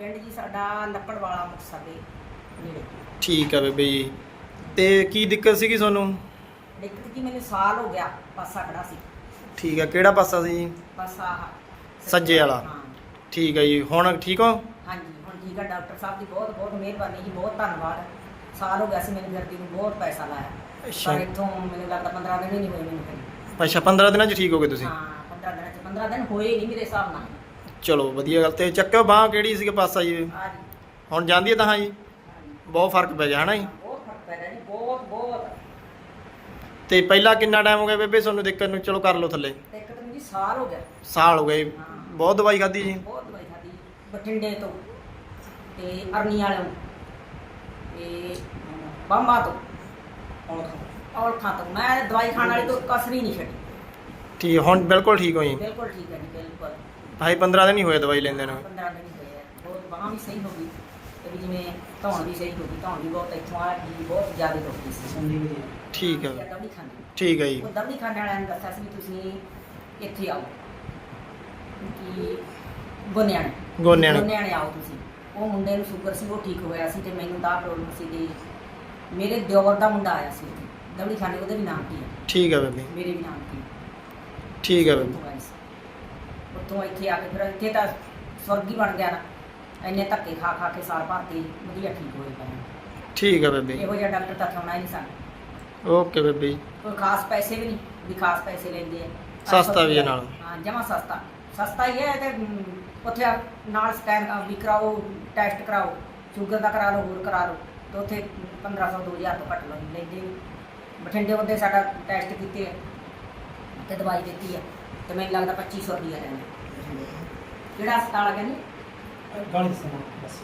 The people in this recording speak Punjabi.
ਪਿੰਡ ਜੀ ਸਾਡਾ ਲੱਕੜ ਵਾਲਾ ਮੁਕਤਸਰ ਦੇ ਨੇੜੇ। ਠੀਕ ਆ ਬੇਬੇ ਜੀ। ਤੇ ਕੀ ਦਿੱਕਤ ਸੀਗੀ ਤੁਹਾਨੂੰ? ਦਿੱਕਤ ਕੀ ਮੈਨੂੰ ਸਾਲ ਹੋ ਗਿਆ ਪਾਸਾ ਖੜਾ ਸੀ। ਠੀਕ ਆ ਕਿਹੜਾ ਪਾਸਾ ਸੀ ਜੀ? ਆਹ ਸੱਜੇ ਵਾਲਾ। ਹਾਂ। ਠੀਕ ਆ ਜੀ ਹੁਣ ਠੀਕ ਹੋ? ਹਾਂਜੀ ਹੁਣ ਠੀਕ ਆ ਡਾਕਟਰ ਸਾਹਿਬ ਦੀ ਬਹੁਤ ਬਹੁਤ ਮਿਹਰਬਾਨੀ ਜੀ ਬਹੁਤ ਧੰਨਵਾਦ। ਸਾਲ ਹੋ ਗਿਆ ਸੀ ਮੈਨੂੰ ਫਿਰਦੀ ਨੂੰ ਬਹੁਤ ਪੈਸਾ ਲਾਇਆ। ਅੱਛਾ। ਪਰ ਇੱਥੋਂ ਮੈਨੂੰ ਲੱਗਦਾ 15 ਦਿਨ ਹੀ ਨਹੀਂ ਹੋਏ ਮੈਨੂੰ ਫਿਰ। ਅੱਛਾ 15 ਦਿਨਾਂ 'ਚ ਠੀਕ ਹੋ ਗਏ ਤੁਸੀਂ? ਹਾਂ 15 ਦਿਨਾਂ ਚ 15 ਦਿਨ ਹੋਏ ਨਹੀਂ ਮੇਰੇ ਹਿਸਾਬ ਨਾਲ। ਚਲੋ ਵਧੀਆ ਗੱਲ ਤੇ ਚੱਕਿਓ ਬਾਹ ਕਿਹੜੀ ਸੀਗਾ ਪਾਸਾ ਜੀ ਹੁਣ ਜਾਂਦੀ ਹੈ ਤਾਂ ਜੀ? ਬਹੁਤ ਫ਼ਰਕ ਪੈ ਗਿਆ ਹਨਾ ਜੀ? ਬਹੁਤ ਫ਼ਰਕ ਪੈ ਰਿਹਾ ਜੀ ਬਹੁਤ ਬਹੁਤ। ਤੇ ਪਹਿਲਾਂ ਕਿੰਨਾ ਟਾਈਮ ਹੋ ਗਿਆ ਬੇਬੇ ਤੁਹਾਨੂੰ ਦਿੱਕਤ ਨੂੰ? ਚਲੋ ਕਰ ਲਓ ਥੱਲੇ। ਜੀ ਸਾਲ ਹੋ ਗਿਆ। ਸਾਲ ਹੋ ਹਾਂ। ਬਹੁਤ ਦਵਾਈ ਖਾਧੀ ਜੀ? ਬਹੁਤ ਦਵਾਈ ਖਾਦੀ ਬਠਿੰਡੇ ਤੋਂ ਤੇ ਅਰਨੀ ਵਾਲਿਓ ਤੇ ਬੰਬਾ ਤੋਂ। ਔਲਖਾਂ ਤੋਂ। ਮੈਂ ਦਵਾਈ ਖਾਣ ਵਾਲੀ ਤੋਂ ਕਸਰੀ ਨਹੀਂ ਛੱਡੀ। ਠੀਕ ਹੁਣ ਬਿਲਕੁਲ ਠੀਕ ਹੋ ਜੀ? ਬਿਲਕੁਲ ਠੀਕ ਹੈ ਜੀ ਬਿਲਕੁਲ। ਭਾਈ 15 ਦਿਨ ਹੀ ਹੋਏ ਦਵਾਈ ਲੈਂਦੇ ਨੂੰ। 15 ਦਿਨ ਹੀ ਹੋਏ ਆ। ਬਹੁਤ ਬਾਹਾਂ ਵੀ ਸਹੀ ਹੋ ਗਈ ਤੇ ਵੀ ਜਿਵੇਂ ਧੌਣ ਵੀ ਸਹੀ ਹੋ ਗਈ ਧੌਣ ਵੀ ਬਹੁਤ ਇੱਥੋਂ ਆ ਗਈ ਬਹੁਤ ਜ਼ਿਆਦਾ ਦੁਖਦੀ ਸੀ। ਠੀਕ ਹੈ। ਦਵੜੀ ਖਾਂਦੀ ਠੀਕ ਹੈ ਜੀ। ਉਹ ਦਵੜੀ ਖਾਣ ਵਾਲਿਆਂ ਨੇ ਦੱਸਿਆ ਸੀ ਵੀ ਤੁਸੀਂ ਇੱਥੇ ਆਓ। ਕਿ ਗੋਨਿਆਣੇ। ਗੋਨਿਆਣੇ। ਗੋਨਿਆਣੇ ਆਓ ਤੁਸੀਂ। ਉਹ ਮੁੰਡੇ ਨੂੰ ਸ਼ੂਗਰ ਸੀ ਉਹ ਠੀਕ ਹੋਇਆ ਸੀ ਤੇ ਮੈਨੂੰ ਤਾਂ ਪ੍ਰੋਬਲਮ ਸੀ ਜੀ ਮੇਰੇ ਦਿਓਰ ਦਾ ਮੁੰਡਾ ਆਇਆ ਸੀ। ਦਵੜੀ ਖਾਣੇ ਉਹਦੇ ਵੀ ਨਾਮ ਕੀ ਹੈ ਠੀਕ ਹੈ ਬੇਬੇ। ਮੇਰੇ ਵੀ ਨਾਮ ਕੀ ਹੈ ਠੀਕ ਹੈ ਬੇਬੇ। ਉੱਥੋਂ ਇੱਥੇ ਆ ਕੇ ਫਿਰ ਇੱਥੇ ਤਾਂ ਸਵਰਗੀ ਬਣ ਗਿਆ ਨਾ। ਇੰਨੇ ਧੱਕੇ ਖਾ ਖਾ ਕੇ ਸਾਲ ਭਰ ਤੇ ਵਧੀਆ ਠੀਕ ਹੋਏ ਪਏ ਠੀਕ ਹੈ ਬੇਬੇ। ਇਹੋ ਜਿਹਾ ਡਾਕਟਰ ਤਾਂ ਥੋਣਾ ਨਹੀਂ ਸਾਨੂੰ। ਓਕੇ ਬੇਬੇ। ਕੋਈ ਖਾਸ ਪੈਸੇ ਵੀ ਨਹੀਂ ਵੀ ਖਾਸ ਪੈਸੇ ਲੈਂਦੇ ਆ। ਸਸਤਾ ਵੀ ਹੈ ਨਾਲ। ਹਾਂ ਜਮਾ ਸਸਤਾ। ਸਸਤਾ ਹੀ ਹੈ ਤੇ ਮ, ਉੱਥੇ ਆ ਨਾਲ ਸਕੈਨ ਵੀ ਕਰਾਓ ਟੈਸਟ ਕਰਾਓ ਸ਼ੂਗਰ ਦਾ ਕਰਾ ਲਓ ਹੋਰ ਕਰਾ ਲਓ ਤੇ ਉੱਥੇ 1500 2000 ਤੋਂ ਘੱਟ ਲੈਂਦੇ ਲੈਂਦੇ। ਬਠਿੰਡੇ ਉਹਦੇ ਸਾਡਾ ਟੈਸਟ ਕੀਤੇ ਆ ਤੇ ਦਵਾਈ ਦਿੱਤੀ ਆ। ਤੇ ਮੈਨੂੰ ਲੱਗਦਾ 2500 ਰੁਪਈਆ ਲੈਣਾ ਕਿਹੜਾ ਹਸਪਤਾਲ ਆ ਕਹਿੰਦੇ? ਗਾਲੀ ਸੁਣਾ ਬਸ।